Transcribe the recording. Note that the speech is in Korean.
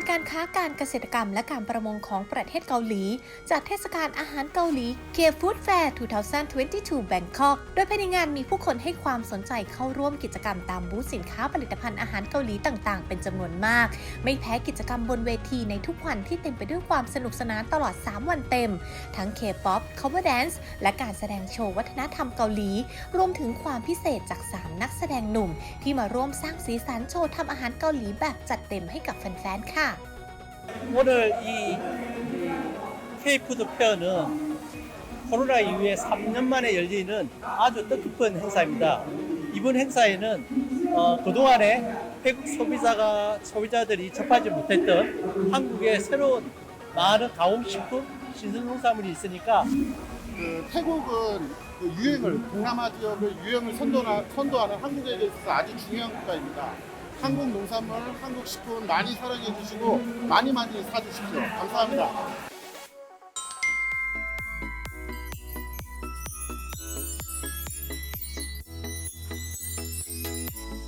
รการค้าการเกษตรกรรมและการประมงของประเทศเกาหลีจากเทศกาลอาหารเกาหลี K Food Fair 2022 Bangkok โดยภายในงานมีผู้คนให้ความสนใจเข้าร่วมกิจกรรมตามบูธสินค้าผลิตภัณฑ์อาหารเกาหลีต่างๆ เป็นจำนวนมาก ไม่แพ้กิจกรรมบนเวทีในทุกวันที่เต็มไปด้วยความสนุกสนานตลอด 3 วันเต็ม ทั้ง K-POP Cover Dance และการแสดงโชว์วัฒนธรรมเกาหลี รวมถึงความพิเศษจาก 3 นักแสดงหนุ่ม ที่มาร่วมสร้างสีสันโชว์ทำอาหารเกาหลีแบบจัดเต็มให้กับแฟนๆค่ะ 오늘 이 K푸드 페어는 코로나 이후에 3년 만에 열리는 아주 뜻깊은 행사입니다. 이번 행사에는 어, 그동안에 태국 소비자가 소비자들이 접하지 못했던 한국의 새로운 많은 가공식품, 신선농산물이 있으니까 그 태국은 그 유행을 동남아 지역의 유행을 선도하, 선도하는 한국에 있어서 아주 중요한 국가입니다. 한국 농산물, 한국 식품 많이 사랑해 주시고 많이 많이 사주십시오. 감사합니다.